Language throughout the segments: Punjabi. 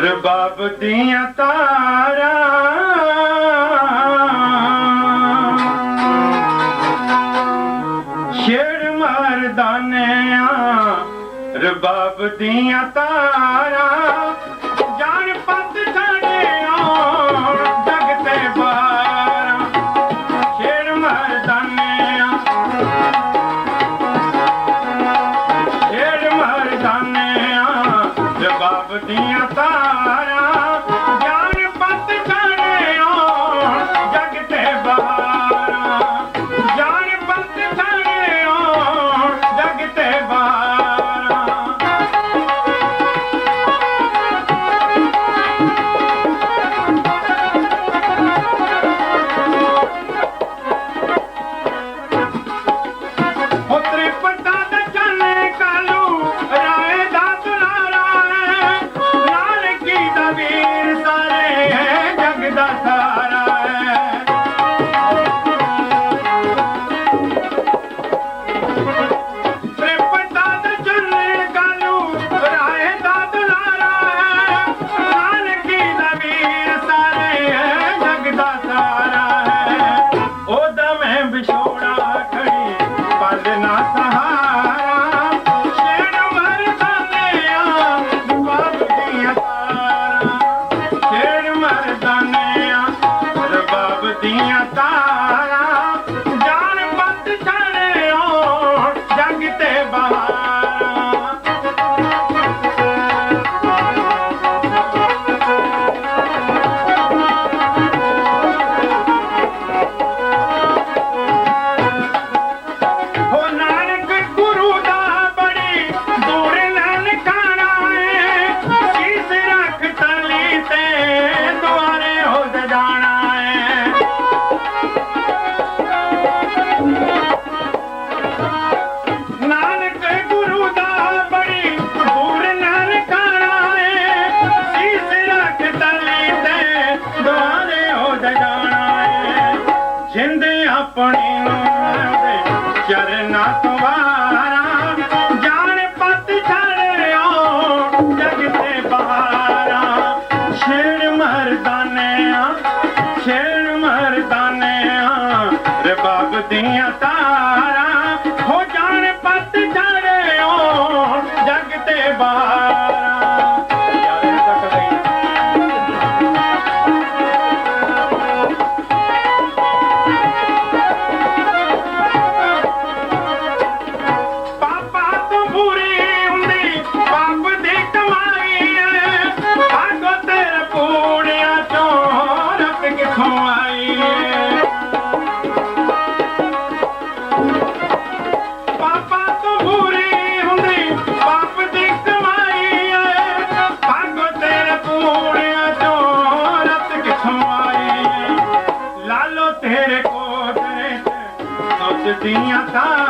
ਰਬਾਬ ਦੀਆਂ ਤਾਰਾਂ। ਸ਼ੇਰ ਮਰਦਾਨਿਆਂ ਰਬਾਬ ਦੀਆਂ ਤਾਰਾਂ। minha tarde. ਲਗਾਣਾ ਜਿੰਦੇ ਆਪਣੇ ਨੂੰ ਉਹਦੇ ਚਰਨਾਂ ਤੋਂ ਵਾਰਾ ਜਾਣ ਪਤ ਛੜਿਓ ਜਗ ਤੇ ਬਹਾਰਾ ਛੇੜ ਮਰਦਾਨੇ ਆ ਛੇੜ ਮਰਦਾਨੇ ਆ ਰੇ ਬਾਬ ਦੀਆਂ minha tá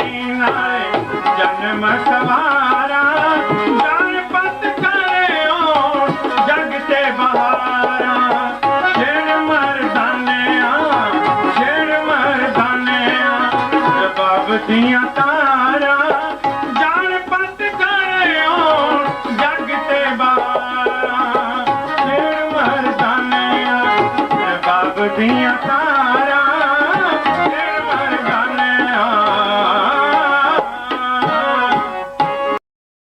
ਦੀਆਂ ਤਾਰਾ ਜਾਣ ਪਤ ਕਰਿਓ ਜਗ ਤੇ ਬਾਰਾ। ਫੇਰ ਮਰਦਾਨਿਆ ਬਾਬ ਦੀਆਂ ਤਾਰਾ